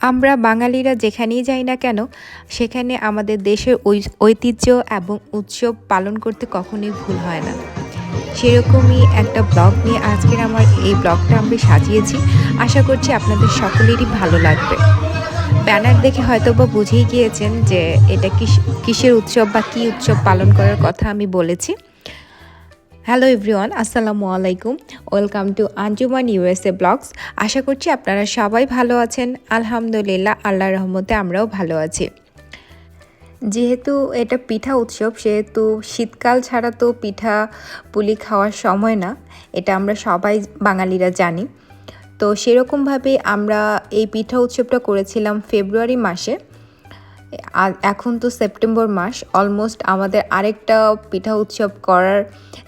আমরা বাঙালিরা যেখানেই যাই না কেন, সেখানে আমাদের দেশের ঐতিহ্য এবং উৎসব পালন করতে কখনোই ভুল হয় না। সেরকমই একটা ব্লগ নিয়ে আজকের আমার এই ব্লগটা আমি সাজিয়েছি। আশা করছি আপনাদের সকলেরই ভালো লাগবে। ব্যানার দেখে হয়তো বা বুঝেই গিয়েছেন যে এটা কিস- কিসের উৎসব বা কী উৎসব পালন করার কথা আমি বলেছি। হ্যালো এভরিওয়ান আসসালামু আলাইকুম welcome to Anjuman USA blogs আশা করছি আপনারা সবাই ভালো আছেন। আলহামদুলিল্লাহ আল্লাহ রহমতে আমরাও ভালো আছি। যেহেতু এটা পিঠা উৎসব, সেহেতু শীতকাল ছাড়া তো পিঠা পুলি খাওয়ার সময় না, এটা আমরা সবাই বাঙালিরা জানি। তো সেরকমভাবে আমরা এই পিঠা উৎসবটা করেছিলাম ফেব্রুয়ারি মাসে। এখন তো সেপ্টেম্বর মাস অলমোস্ট আমাদের আরেকটা পিঠা উৎসব করার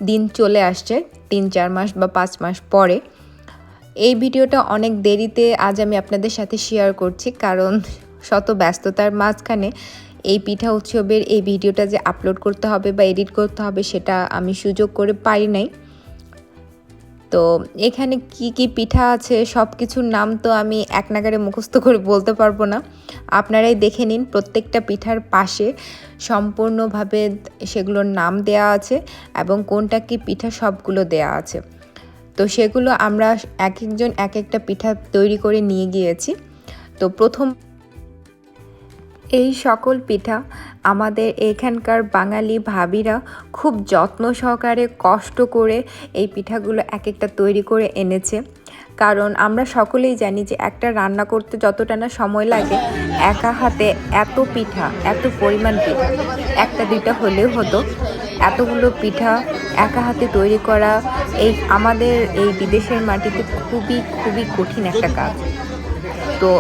দিন চলে আসছে, তিন চার মাস বা পাঁচ মাস পরে। এই ভিডিওটা অনেক দেরিতে আজ আমি আপনাদের সাথে শেয়ার করছি, কারণ শত ব্যস্ততার মাঝখানে এই পিঠা উৎসবের এই ভিডিওটা যে আপলোড করতে হবে বা এডিট করতে হবে, সেটা আমি সুযোগ করে পারি নাই। তো এখানে কি কি পিঠা আছে সব কিছুর নাম তো আমি এক নাগারে মুখস্থ করে বলতে পারব না। আপনারাই দেখে নিন প্রত্যেকটা পিঠার পাশে সম্পূর্ণভাবে সেগুলোর নাম দেয়া আছে এবং কোনটা কি পিঠা সবগুলো দেয়া আছে। তো সেগুলো আমরা এক একজন এক একটা পিঠা তৈরি করে নিয়ে গিয়েছি। তো প্রথম এই সকল পিঠা আমাদের এখানকার বাঙালি ভাবিরা খুব যত্ন সহকারে কষ্ট করে এই পিঠাগুলো এক একটা তৈরি করে এনেছে। কারণ আমরা সকলেই জানি যে একটা রান্না করতে যতটা না সময় লাগে, একা হাতে এত পিঠা, এত পরিমাণ পিঠা, একটা দুইটা হলেও হতো। এতগুলো পিঠা একা হাতে তৈরি করা এই আমাদের এই বিদেশের মাটিতে খুবই খুবই কঠিন একটা কাজ। তো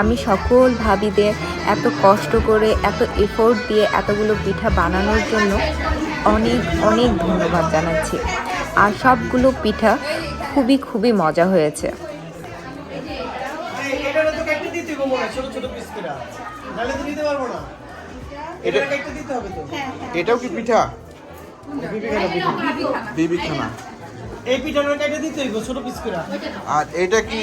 আমি সকল ভাবিদের এত কষ্ট করে এত এফোর্ট দিয়ে এতগুলো পিঠা বানানোর জন্য অনেক অনেক ধন্যবাদ জানাচ্ছি। আর সবগুলো পিঠা খুবই খুবই মজা হয়েছে। এটারও তো কেটে দিতে হবে ছোট ছোট পিস করে নাহলে তো নিতে পারব না এটা কেটে দিতে হবে তো এটাও কি পিঠা? বিবি খানা এই পিঠাটা কেটে দিতে ছোট পিস করে। আর এটা কি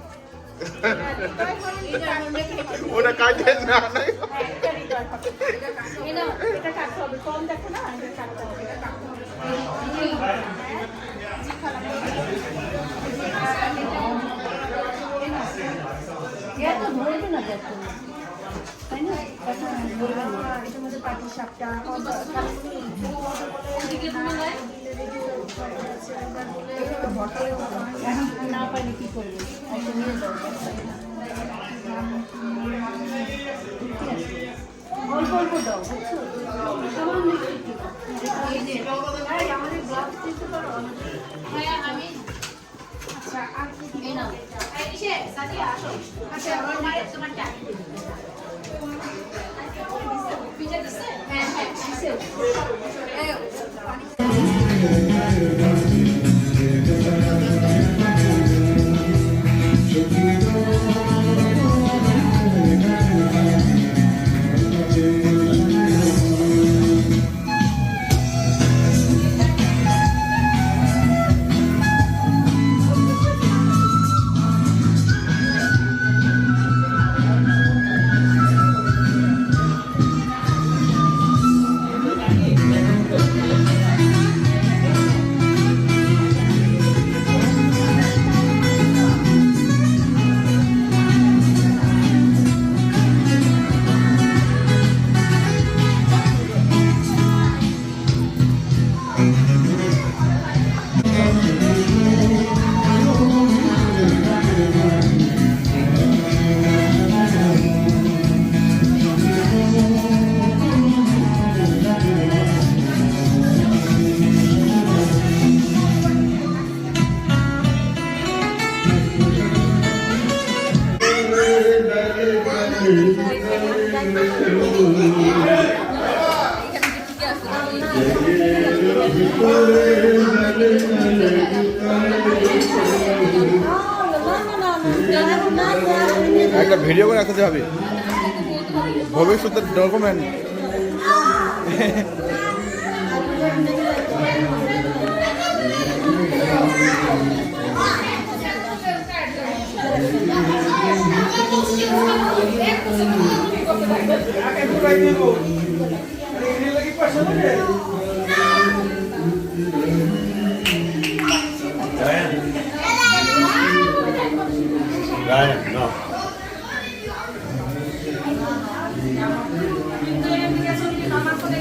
ওটা কাটে না না হ্যাঁ, পাটি সাপটা না পারলে হ্যাঁ আমি আচ্ছা আচ্ছা একটা ভিডিও করে রাখতে হবে। ভবিষ্যতের ডকুমেন্ট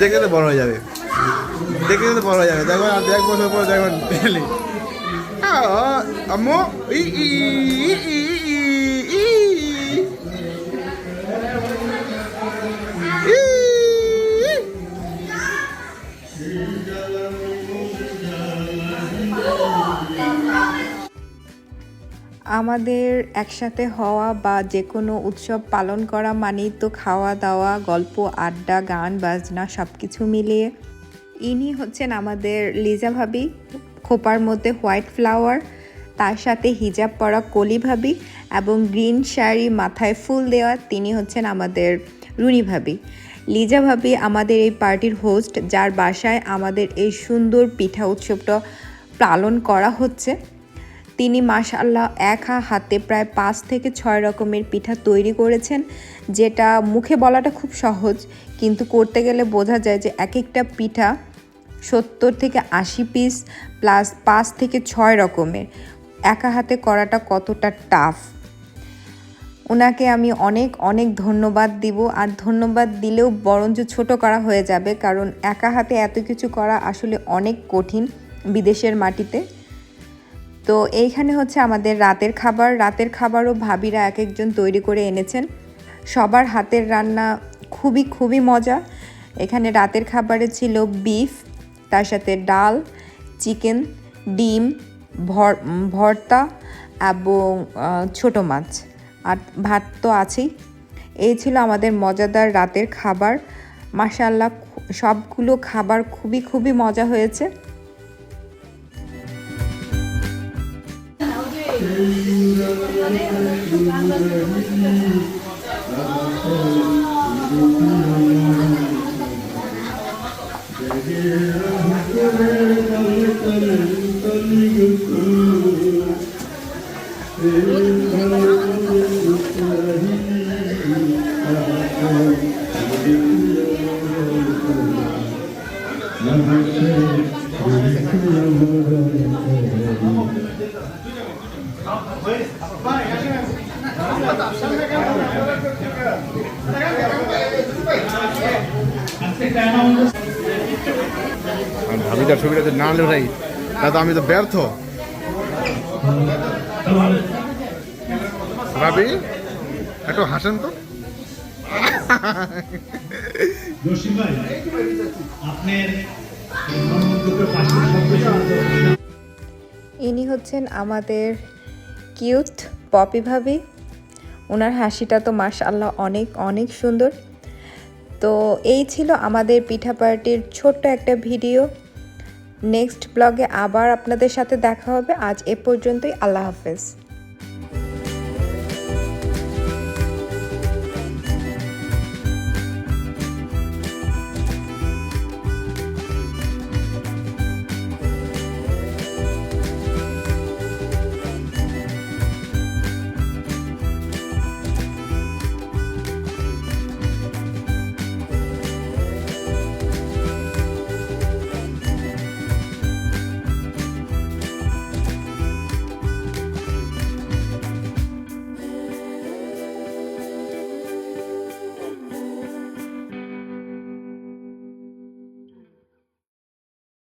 দেখে তো বড় হয়ে যাবে। দেখে তো বড় হয়ে যাবে। দেখো, আর এক বছর পর দেখবেন আম্মু ই ই ই। আমাদের একসাথে হওয়া বা যে কোনো উৎসব পালন করা মানেই তো খাওয়া দাওয়া, গল্প, আড্ডা, গান, বাজনা সব কিছু মিলিয়ে। ইনি হচ্ছেন আমাদের লিজা ভাবি, খোপার মধ্যে হোয়াইট ফ্লাওয়ার, তার সাথে হিজাব পরা কলি ভাবি এবং গ্রিন শাড়ি মাথায় ফুল দেওয়া তিনি হচ্ছেন আমাদের রুনি ভাবি। লিজা ভাবি আমাদের এই পার্টির হোস্ট, যার বাসায় আমাদের এই সুন্দর পিঠা উৎসবটা পালন করা হচ্ছে। তিনি মাশাল্লাহ এক হাতে প্রায় পাঁচ থেকে ছয় রকমের পিঠা তৈরি করেছেন, যেটা মুখে বলাটা খুব সহজ, কিন্তু করতে গেলে বোঝা যায় যে এক একটা পিঠা সত্তর থেকে আশি পিস প্লাস পাঁচ থেকে ছয় রকমের। একা হাতে করাটা কতটা টাফ ওনাকে আমি অনেক অনেক ধন্যবাদ দিব, আর ধন্যবাদ দিলেও বরঞ্চ ছোট করা হয়ে যাবে, কারণ একা হাতে এত কিছু করা আসলে অনেক কঠিন বিদেশের মাটিতে। তো এইখানে হচ্ছে আমাদের রাতের খাবার। রাতের খাবারও ভাবিরা এক একজন তৈরি করে এনেছেন। সবার হাতের রান্না খুবই খুবই মজা। এখানে রাতের খাবারে ছিল বিফ, তার সাথে ডাল, চিকেন, ডিম, ভর, ভর্তা এবং ছোটো মাছ। আর ভাত তো আছেই। এই ছিল আমাদের মজাদার রাতের খাবার। মাসাল্লাহ সবগুলো খাবার খুবই খুবই মজা হয়েছে। আর ভাবিটার ছবিটা যদি না লোটাই তাহলে তো আমি তো ব্যর্থ। ভাবি, একটু হাসেন তো। ইনি হচ্ছেন আমাদের কিউট পপি ভাবি। ওনার হাসিটা তো মাশাল্লাহ অনেক অনেক সুন্দর। তো এই ছিল আমাদের পিঠা পার্টির ছোট্ট একটা ভিডিও। নেক্সট ব্লগে আবার আপনাদের সাথে দেখা হবে। আজ এ পর্যন্তই, আল্লাহ হাফেজ।